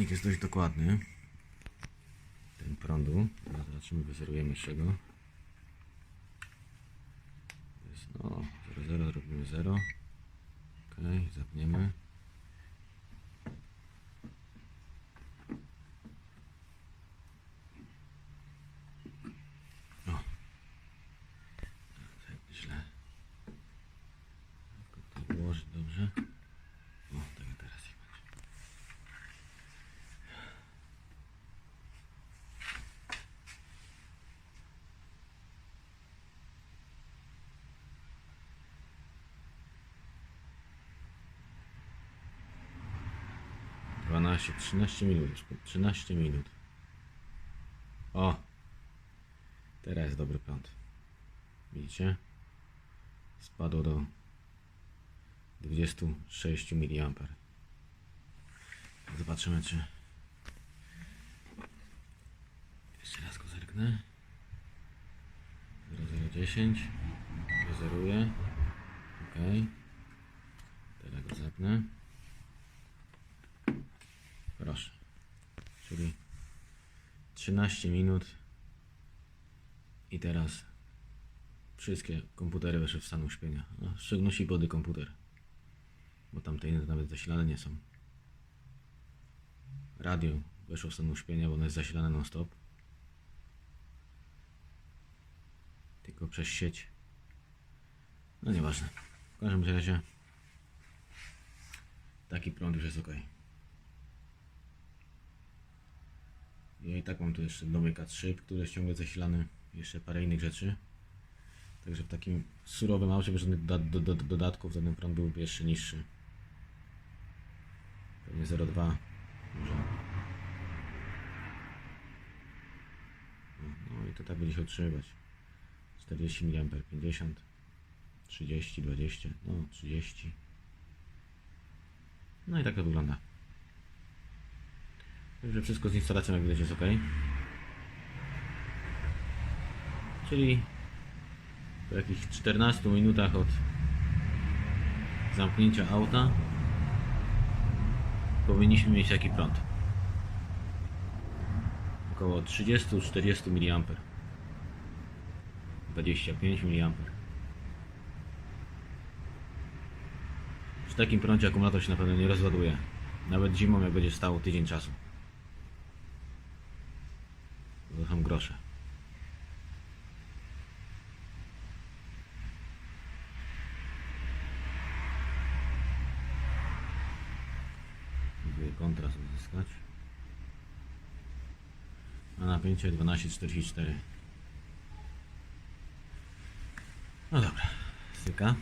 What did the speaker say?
Wynik jest dość dokładny. Ten prądu. Zobaczymy, wyzerujemy jeszcze go. To jest no 0,0 zrobimy 0. Ok, zapniemy. 12, 13 minut. 13 minut. O! Teraz jest dobry prąd. Widzicie? Spadło do 26 mA. Zobaczymy, czy. Jeszcze raz go zerknę. 0010. Rezerwuję. OK. Teraz go zepnę. Czyli 13 minut. I teraz wszystkie komputery weszły w stan uśpienia. No, w szczególności body komputer. Bo tamte inne nawet zasilane nie są. Radio weszło w stan uśpienia, bo ono jest zasilane non stop. Tylko przez sieć. No nieważne. W każdym razie taki prąd już jest ok. Ja i tak mam tu jeszcze nowy K3, który jest ciągle zasilany. Jeszcze parę innych rzeczy. Także w takim surowym aucie bez żadnych doda- do, do, dodatków ten prąd byłby jeszcze niższy. Pewnie 0,2 może. No, No i to tak będzie się utrzymywać. 40 mA, 50, 30, 20, no 30. No i tak to wygląda. Także wszystko z instalacją jak widać jest ok. Czyli po jakichś 14 minutach od zamknięcia auta powinniśmy mieć taki prąd. Około 30-40 mA. 25 mA. Przy takim prądzie akumulator się na pewno nie rozładuje. Nawet zimą jak będzie stało tydzień czasu. Są grosze. Próbuję kontrast uzyskać. A napięcie 12,44. No dobra, styka.